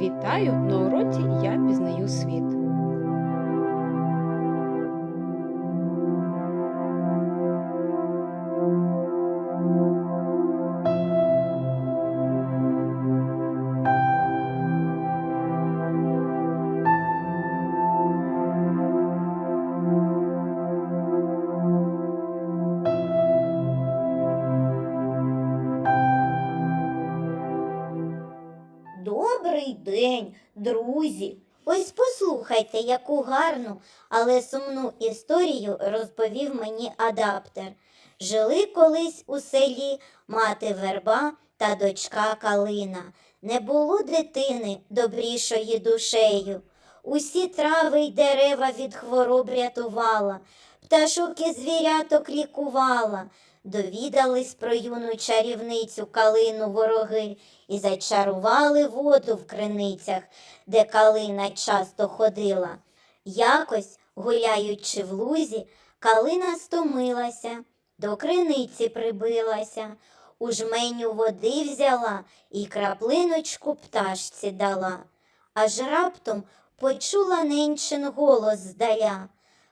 Вітаю на уроці Я пізнаю світ. Добрий день, друзі! Ось послухайте, яку гарну, але сумну історію розповів мені адаптер. Жили колись у селі мати верба та дочка Калина. Не було дитини добрішої душею. Усі трави й дерева від хвороб рятувала, пташок і звіряток лікувала. Довідались про юну чарівницю калину вороги і зачарували воду в криницях, де калина часто ходила. Якось, гуляючи в лузі, калина стомилася, до криниці прибилася, у жменю води взяла і краплиночку пташці дала. Аж раптом почула ненчин голос здаля.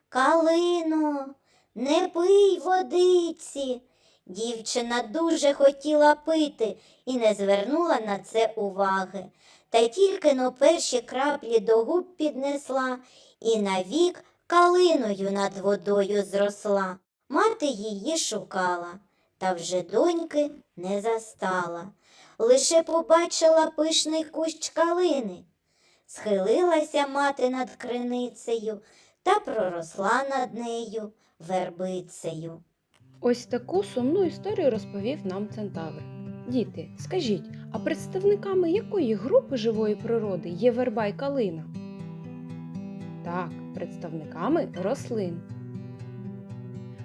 Калино, не пий водиці. Дівчина дуже хотіла пити і не звернула на це уваги. Та тільки но перші краплі до губ піднесла і навік калиною над водою зросла. Мати її шукала, та вже доньки не застала. Лише побачила пишний кущ калини. Схилилася мати над криницею та проросла над нею вербицею. Ось таку сумну історію розповів нам центавр. Діти, скажіть, а представниками якої групи живої природи є верба й калина? Так, представниками рослин.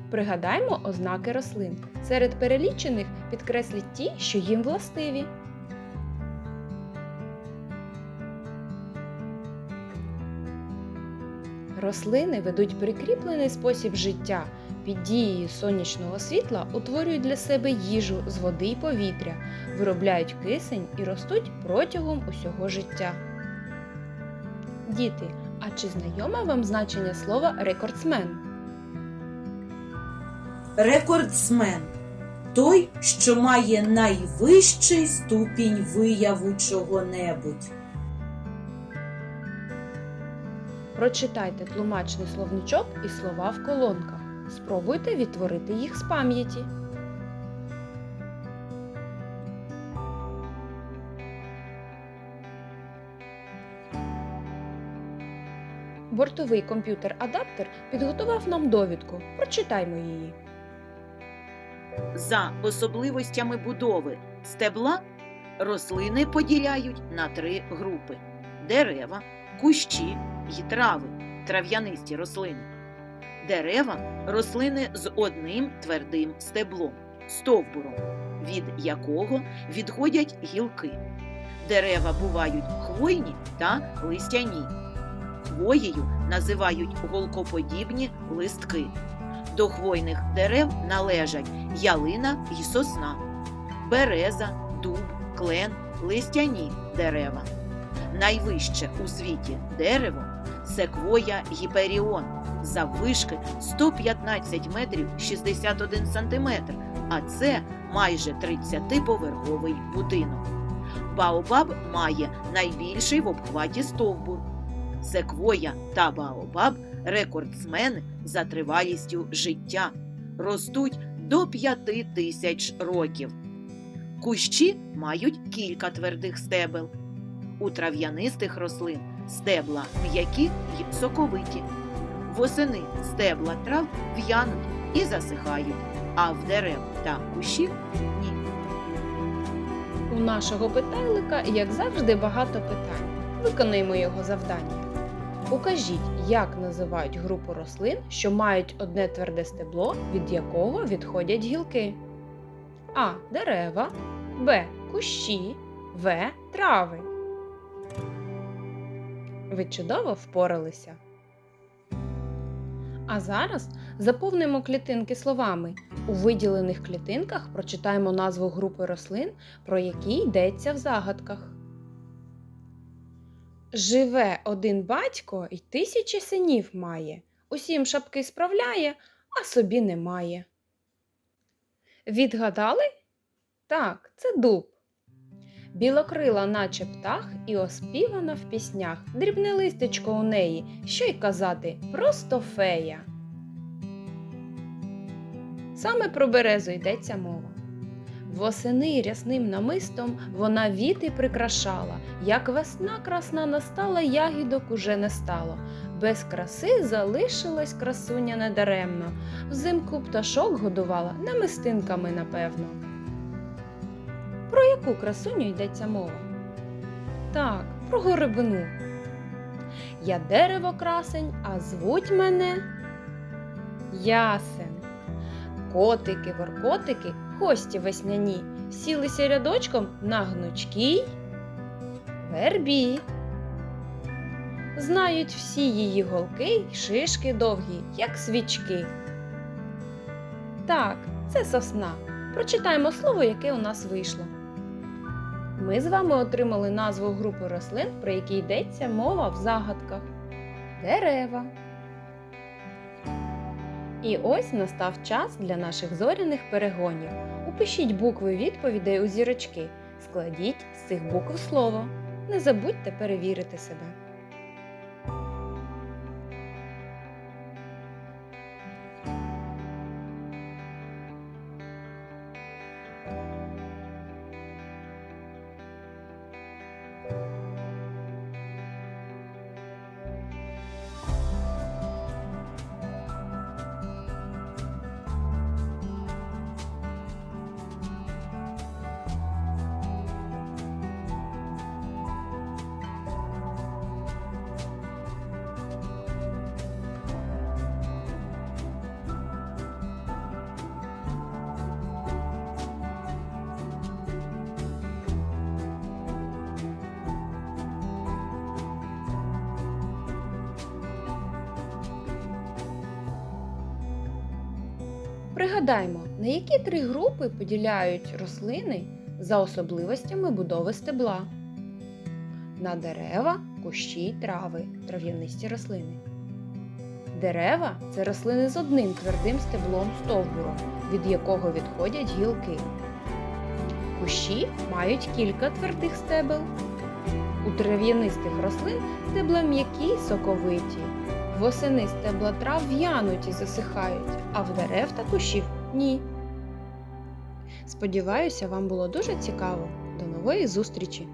Пригадаймо ознаки рослин. Серед перелічених підкресліть ті, що їм властиві. Рослини ведуть прикріплений спосіб життя. Під дією сонячного світла утворюють для себе їжу з води й повітря, виробляють кисень і ростуть протягом усього життя. Діти, а чи знайоме вам значення слова рекордсмен? Рекордсмен той, що має найвищий ступінь вияву чого-небудь. Прочитайте тлумачний словничок і слова в колонках. Спробуйте відтворити їх з пам'яті. Бортовий комп'ютер-адаптер підготував нам довідку. Прочитаймо її. За особливостями будови стебла рослини поділяють на три групи: дерева, кущі й трави, трав'янисті рослини. Дерева рослини з одним твердим стеблом, стовбуром, від якого відходять гілки. Дерева бувають хвойні та листяні. Хвоєю називають голкоподібні листки. До хвойних дерев належать ялина й сосна, береза, дуб, клен, листяні дерева. Найвище у світі дерево секвоя гіперіон заввишки 115 метрів 61 сантиметр, а це майже 30-поверховий будинок. Баобаб має найбільший в обхваті стовбур. Секвоя та Баобаб рекордсмени за тривалістю життя. Ростуть до 5 тисяч років. Кущі мають кілька твердих стебел. У трав'янистих рослин стебла м'які й соковиті. Восени стебла трав в'януть і засихають, а в дерев та кущів ні. У нашого питайлика, як завжди, багато питань. Виконуємо його завдання. Укажіть, як називають групу рослин, що мають одне тверде стебло, від якого відходять гілки. А. Дерева, Б. Кущі, В. Трави. Ви чудово впоралися. А зараз заповнимо клітинки словами. У виділених клітинках прочитаємо назву групи рослин, про які йдеться в загадках. Живе один батько й тисячі синів має. Усім шапки справляє, а собі немає. Відгадали? Так, це дуб. Білокрила, наче птах, і оспівана в піснях. Дрібне листечко у неї, що й казати, просто фея. Саме про березу йдеться мова. Восени рясним намистом вона віти прикрашала, як весна красна настала, ягідок уже не стало. Без краси залишилась красуня недаремно. Взимку пташок годувала намистинками, напевно. Яку красуню йдеться мова? Так, про горобину. Я дерево красень, а звуть мене Ясен. Котики, воркотики, гості весняні, сілися рядочком на гнучкій вербі. Знають всі її голки й шишки довгі, як свічки. Так, це сосна. Прочитаємо слово, яке у нас вийшло. Ми з вами отримали назву групи рослин, про які йдеться мова в загадках. Дерева. І ось настав час для наших зоряних перегонів. Упишіть букви відповідей у зірочки. Складіть з цих букв слово. Не забудьте перевірити себе. Пригадаймо, на які три групи поділяють рослини за особливостями будови стебла. На дерева, кущі трави, трав'янисті рослини. Дерева це рослини з одним твердим стеблом стовбуром, від якого відходять гілки. Кущі мають кілька твердих стебел. У трав'янистих рослин стебла м'які соковиті. Восени стебла трав в'януть і засихають, а в дерев та кущів ні. Сподіваюся, вам було дуже цікаво. До нової зустрічі!